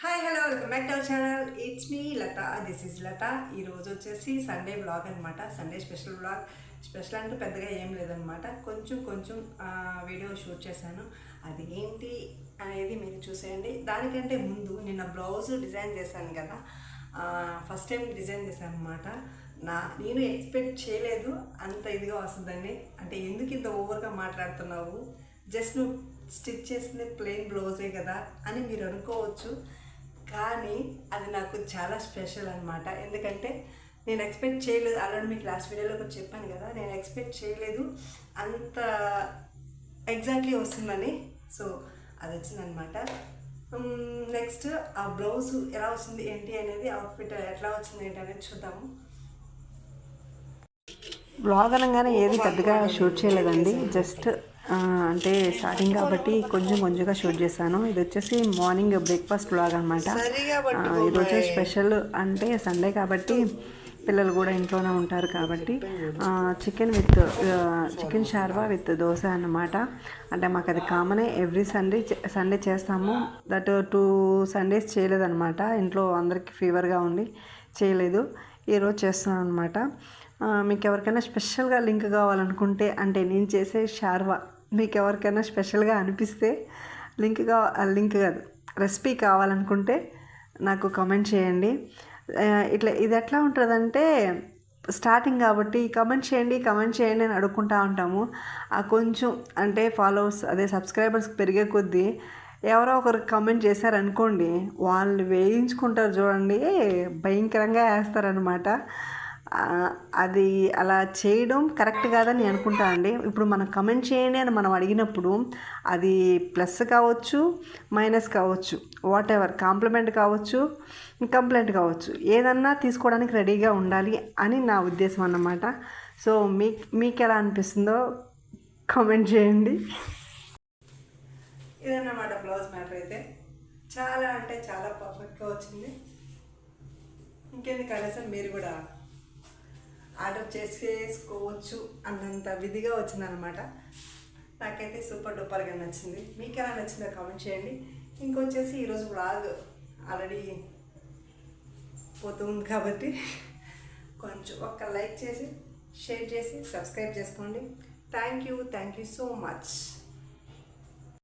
Hi hello welcome back to our channel it's me Latha this is Latha ఈరోజు వచ్చేసి Sunday blog అనమాట Sunday special blog special అంటూ పెద్దగా ఏం లేదనమాట కొంచెం కొంచెం వీడియో షూట్ చేశాను. అది ఏంటి అనేది మీరు చూసేయండి. దానికంటే ముందు నిన్న బ్లౌజ్ డిజైన్ చేశాను కదా. ఫస్ట్ టైం డిజైన్ చేశాను అనమాట నా నేను ఎక్స్పెక్ట్ చేయలేదు. అంత ఇదిగా వస్తుందని అంటే ఎందుకు ఇంత ఓవర్గా మాట్లాడుతున్నావు? జస్ట్ నువ్వు స్టిచ్ చేసింది ప్లెయిన్ బ్లౌజే కదా అని మీరు అనుకోవచ్చు. కానీ అది నాకు చాలా స్పెషల్ అనమాట ఎందుకంటే నేను ఎక్స్పెక్ట్ చేయలేదు ఆల్రెడీ మీకు లాస్ట్ వీడియోలో కూడా చెప్పాను కదా నేను ఎక్స్పెక్ట్ చేయలేదు అంత ఎగ్జాక్ట్లీ వస్తుందని. సో అది వచ్చిందనమాట నెక్స్ట్ ఆ బ్లౌజ్ ఎలా వచ్చింది ఏంటి అనేది అవుట్ఫిట్ ఎట్లా వచ్చింది ఏంటి అనేది చూద్దాము. బ్లాగ్ అనగానే ఏది పెద్దగా షూట్ చేయలేదండి జస్ట్ అంటే స్టార్టింగ్ కాబట్టి కొంచెం కొంచెంగా షూట్ చేశాను. ఇది వచ్చేసి మార్నింగ్ బ్రేక్ఫాస్ట్ బ్లాగ్ అనమాట ఈరోజు స్పెషల్ అంటే సండే కాబట్టి పిల్లలు కూడా ఇంట్లోనే ఉంటారు కాబట్టి chicken with chicken shawarma with dosa అన్నమాట. అంటే మాకు అది కామనే ఎవ్రీ సండే సండే చేస్తాము. దట్ టూ సండేస్ చేయలేదన్నమాట. ఇంట్లో అందరికీ ఫీవర్గా ఉండి చేయలేదు. ఈరోజు చేస్తున్నాను అనమాట మీకు ఎవరికైనా స్పెషల్గా లింక్ కావాలనుకుంటే అంటే నేను చేసే షార్వా మీకు ఎవరికైనా స్పెషల్గా అనిపిస్తే లింక్ కా లింక్ కాదు రెసిపీ కావాలనుకుంటే నాకు కామెంట్ చేయండి. ఇట్లా ఇది ఎట్లా ఉంటుందంటే స్టార్టింగ్ కాబట్టి కమెంట్ చేయండి కమెంట్ చేయండి అని అడుక్కుంటా ఉంటాము. ఆ కొంచెం అంటే ఫాలోవర్స్ అదే సబ్స్క్రైబర్స్ పెరిగే కొద్దీ ఎవరో ఒకరు కమెంట్ చేశారనుకోండి వాళ్ళు వేయించుకుంటారు చూడండి భయంకరంగా వేస్తారనమాట అది అలా చేయడం కరెక్ట్ కాదని నేను అనుకుంటా అండి ఇప్పుడు మనం కమెంట్ చేయండి అని మనం అడిగినప్పుడు అది ప్లస్ కావచ్చు మైనస్ కావచ్చు వాట్ ఎవర్ కాంప్లిమెంట్ కావచ్చు కంప్లైంట్ కావచ్చు ఏదన్నా తీసుకోవడానికి రెడీగా ఉండాలి అని నా ఉద్దేశం అన్నమాట. సో మీ మీకు ఎలా అనిపిస్తుందో కామెంట్ చేయండి. ఇదన్నమాట బ్లౌజ్ మ్యాటర్ అయితే. చాలా అంటే చాలా పర్ఫెక్ట్గా వచ్చింది. ఇంకెందుకు కనీసం మీరు కూడా ఆర్డర్ చేసేసుకోవచ్చు అన్నంత విధిగా వచ్చిందనమాట నాకైతే సూపర్ డూపర్గా నచ్చింది. మీకు ఎలా నచ్చిందో కామెంట్ చేయండి. ఇంకొచ్చేసి ఈరోజు బ్లాగ్ ఆల్రెడీ పోతుంది కాబట్టి కొంచెం ఒక్క లైక్ చేసి షేర్ చేసి సబ్స్క్రైబ్ చేసుకోండి. Thank you thank you so much